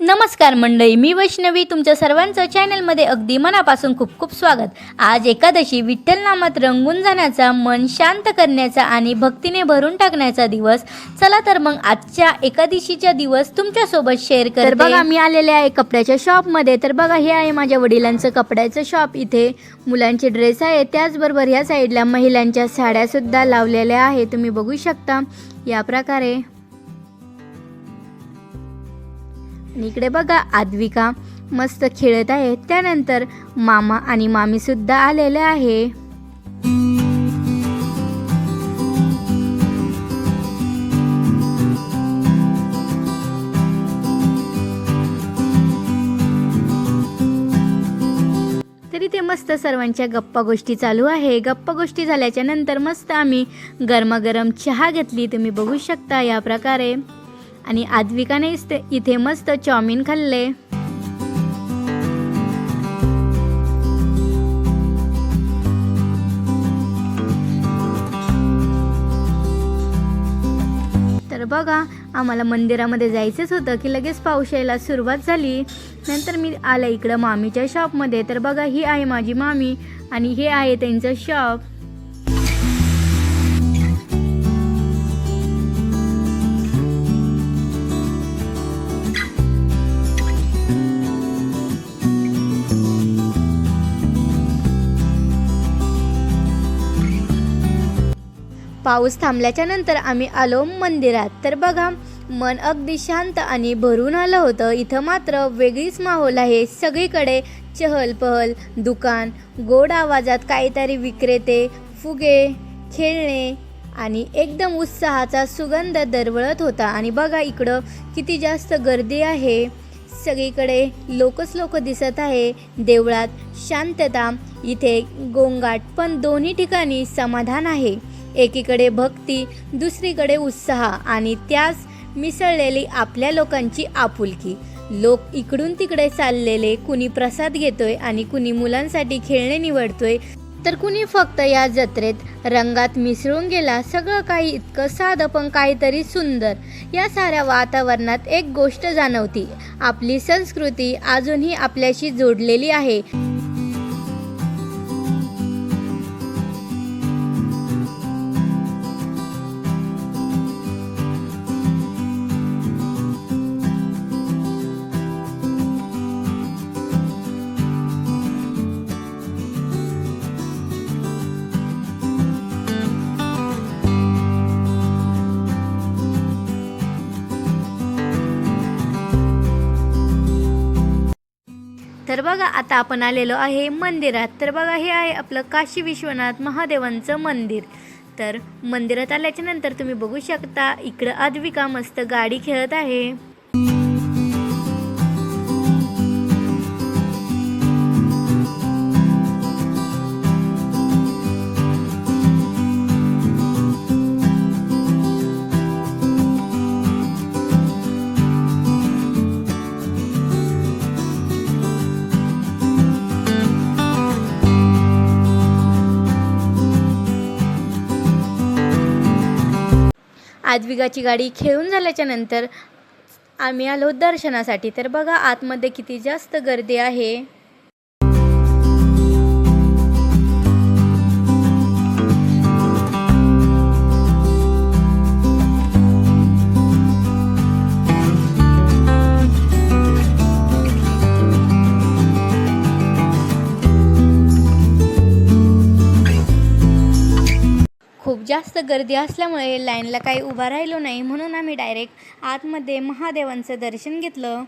नमस्कार मंडळी मी वैष्णवी. तुमच्या सर्वांचं चॅनलमध्ये अगदी मनापासून खूप खूप स्वागत. आज एकादशी विठ्ठल नामात रंगून जाण्याचा मन शांत करण्याचा आणि भक्तीने भरून टाकण्याचा दिवस. चला तर मग आजच्या एकादशीचा दिवस तुमच्यासोबत शेअर कर बघा, मी आलेले आहे कपड्याच्या शॉपमध्ये तर बघा हे आहे माझ्या वडिलांचं कपड्याचं शॉप इथे. मुलांचे ड्रेस आहे त्याचबरोबर ह्या साईडला महिलांच्या साड्यासुद्धा लावलेल्या आहे तुम्ही बघू शकता. या प्रकारे आणि इकडे बघा आद्विका मस्त खेळत आहे. त्यानंतर मामा आणि मामी सुद्धा आलेले आहे. तरी ते मस्त सर्वांच्या गप्पा गोष्टी चालू आहे. गप्पा गोष्टी झाल्याच्यानंतर मस्त आम्ही गरमागरम चहा घेतली. तुम्ही बघू शकता या प्रकारे. आणि आद्विकाने इथे मस्त चाऊमिन खाल्ले. तर बघा आम्हाला मंदिरामध्ये जायचंच होतं की लगेच पाऊस यायला सुरुवात झाली. नंतर मी आलं इकडं मामीच्या शॉपमध्ये तर बघा ही आहे माझी मामी आणि हे आहे त्यांचं शॉप पाऊस थांबल्याच्या नंतर आम्ही आलो मंदिरात. तर बघा मन अगदी शांत आणि भरून आलं होतं. इथं मात्र वेगळीच माहोल आहे. सगळीकडे चहल पहल दुकान गोड आवाजात काहीतरी विक्रेते फुगे खेळणे आणि एकदम उत्साहाचा सुगंध दरवळत होता. आणि बघा इकडं किती जास्त गर्दी आहे. सगळीकडे लोकच लोक दिसत आहे. देवळात शांतता. इथे गोंगाट पण दोन्ही ठिकाणी समाधान आहे. एकीकडे भक्ती दुसरीकडे उत्साह आणि त्यास मिसळलेली आपल्या लोकांची आपुलकी. लोक इकडून तिकडे चाललेले कुणी प्रसाद घेतोय आणि कुणी मुलांसाठी खेळणे निवडतोय तर कुणी फक्त या जत्रेत रंगात मिसळून गेला सगळं काही इतकं साधं पण काहीतरी सुंदर. या साऱ्या वातावरणात एक गोष्ट जाणवती आपली संस्कृती अजूनही आपल्याशी जोडलेली आहे. तर बघा आता आपण आलेलो आहे मंदिरात. तर बघा हे आहे आपलं काशी विश्वनाथ महादेवांचं मंदिर. तर मंदिरात आल्याच्यानंतर तुम्ही बघू शकता इकडं आदविका मस्त गाडी खेळत आहे. आद्विकाची गाडी खेळून झाल्याच्यानंतर आम्ही आलो दर्शनासाठी. तर बघा आतमध्ये किती जास्त गर्दी आहे. खूप जास्त गर्दी असल्यामुळे लाईनला काही उभा राहिलो नाही म्हणून आम्ही डायरेक्ट आतमध्ये महादेवांचं दर्शन घेतलं.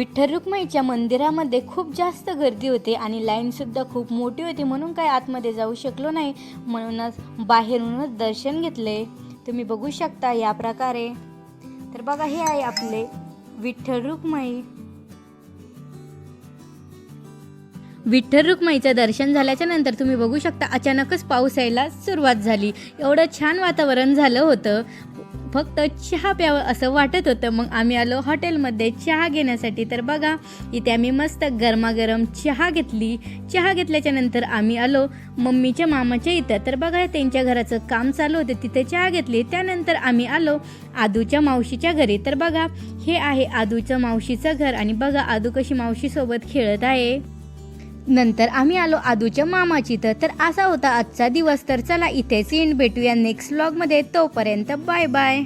विठ्ठल रुक्माईच्या मंदिरामध्ये खूप जास्त गर्दी होते आणि लाईनसुद्धा खूप मोठी होती म्हणून काय आतमध्ये जाऊ शकलो नाही. म्हणूनच बाहेरूनच दर्शन घेतले. तुम्ही बघू शकता या प्रकारे. तर बघा हे आहे आपले विठ्ठल रुक्माई विठ्ठल रुक्माईचं दर्शन झाल्याच्यानंतर तुम्ही बघू शकता अचानकच पाऊस यायला सुरुवात झाली. एवढं छान वातावरण झालं होतं. फक्त चहा प्यावं असं वाटत होतं. मग आम्ही आलो हॉटेलमध्ये चहा घेण्यासाठी. तर बघा इथे आम्ही मस्त गरमागरम चहा घेतली. चहा घेतल्याच्या नंतर आम्ही आलो मम्मीच्या मामाच्या इथं. तर बघा त्यांच्या घराचं काम चालू होतं. तिथे चहा घेतली. त्यानंतर आम्ही आलो आदूच्या मावशीच्या घरी. तर बघा हे आहे आदूचं मावशीचं घर. आणि बघा आदू कशी मावशीसोबत खेळत आहे. नंतर आम्ही आलो आदूच्या मामाची तर असा होता आजचा दिवस. तर चला इथेच इंड भेटूया नेक्स्ट व्लॉगमध्ये तोपर्यंत बाय बाय